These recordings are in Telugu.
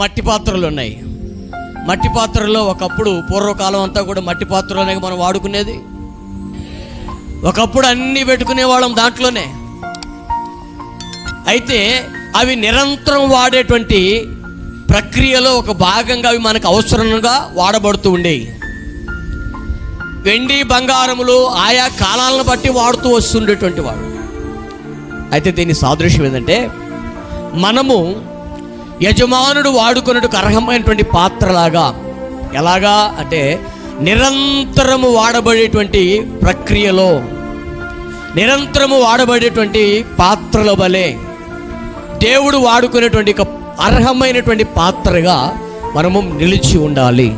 మట్టి పాత్రలు ఉన్నాయి. మట్టి పాత్రలో ఒకప్పుడు పూర్వకాలం అంతా కూడా మట్టి పాత్రలోనే మనం వాడుకునేది. ఒకప్పుడు అన్నీ పెట్టుకునే వాళ్ళం దాంట్లోనే. అయితే అవి నిరంతరం వాడేటువంటి ప్రక్రియలో ఒక భాగంగా అవి మనకు అవసరంగా వాడబడుతూ ఉండేవి. వెండి బంగారములు ఆయా కాలాలను బట్టి వాడుతూ వస్తుండేటువంటి వాడు. అయితే దీని సాదృశ్యం ఏంటంటే మనము యజమానుడు వాడుకున్నట్టుకు అర్హమైనటువంటి పాత్రలాగా ఎలాగా అంటే నిరంతరము వాడబడేటువంటి ప్రక్రియలో నిరంతరము వాడబడేటువంటి పాత్రల వలె దేవుడు వాడుకునేటువంటి అర్హమైనటువంటి పాత్రగా మనము నిలిచి ఉండాలి.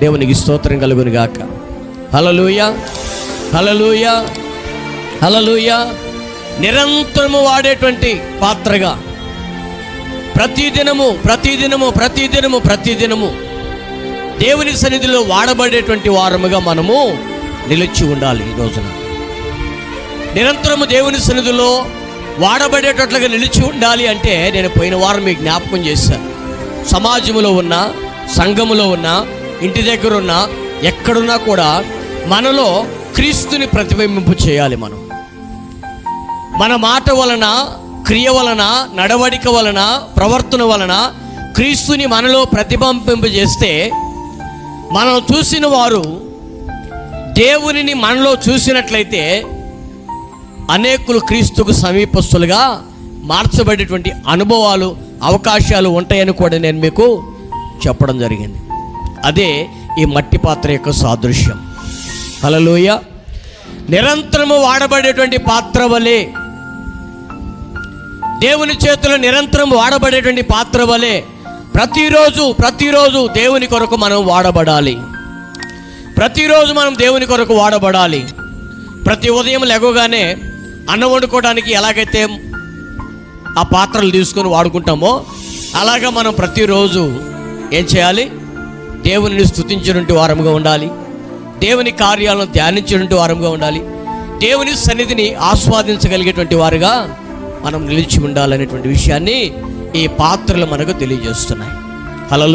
దేవునికి స్తోత్రం కలుగును గాక. హలలుయ హలలుయ హలలుయ నిరంతరము వాడేటువంటి పాత్రగా ప్రతిదినము ప్రతిదినము ప్రతిదినము ప్రతిదినము దేవుని సన్నిధిలో వాడబడేటువంటి వారముగా మనము నిలిచి ఉండాలి ఈ రోజున. నిరంతరము దేవుని సన్నిధిలో వాడబడేటట్లుగా నిలిచి ఉండాలి అంటే నేను పోయిన వారం మీకు జ్ఞాపకం చేశాను. సమాజంలో ఉన్న సంఘములో ఉన్న ఇంటి దగ్గర ఉన్న ఎక్కడున్నా కూడా మనలో క్రీస్తుని ప్రతిబింబింపు చేయాలి మనం. మన మాట వలన క్రియ వలన నడవడిక వలన ప్రవర్తన వలన క్రీస్తుని మనలో ప్రతిబింబింప చేస్తే మనం చూసిన వారు దేవునిని మనలో చూసినట్లయితే అనేకులు క్రీస్తుకు సమీపస్తులుగా మార్చబడేటువంటి అనుభవాలు అవకాశాలు ఉంటాయని కూడా నేను మీకు చెప్పడం జరిగింది. అదే ఈ మట్టి పాత్ర యొక్క సాదృశ్యం. హలలోయ నిరంతరము వాడబడేటువంటి పాత్ర వలె దేవుని చేతిలో నిరంతరం వాడబడేటువంటి పాత్ర వలె ప్రతిరోజు ప్రతిరోజు దేవుని కొరకు మనం వాడబడాలి. ప్రతిరోజు మనం దేవుని కొరకు వాడబడాలి. ప్రతి ఉదయం లెగగానే అన్నం వండుకోవడానికి ఎలాగైతే ఆ పాత్రలు తీసుకొని వాడుకుంటామో అలాగా మనం ప్రతిరోజు ఏం చేయాలి? దేవునిని స్థుతించినట్టు వారముగా ఉండాలి. దేవుని కార్యాలను ధ్యానించినట్టు వారముగా ఉండాలి. దేవుని సన్నిధిని ఆస్వాదించగలిగేటువంటి వారుగా మనం నిలిచి ఉండాలనేటువంటి విషయాన్ని ఈ పాత్రలు మనకు తెలియజేస్తున్నాయి. హలో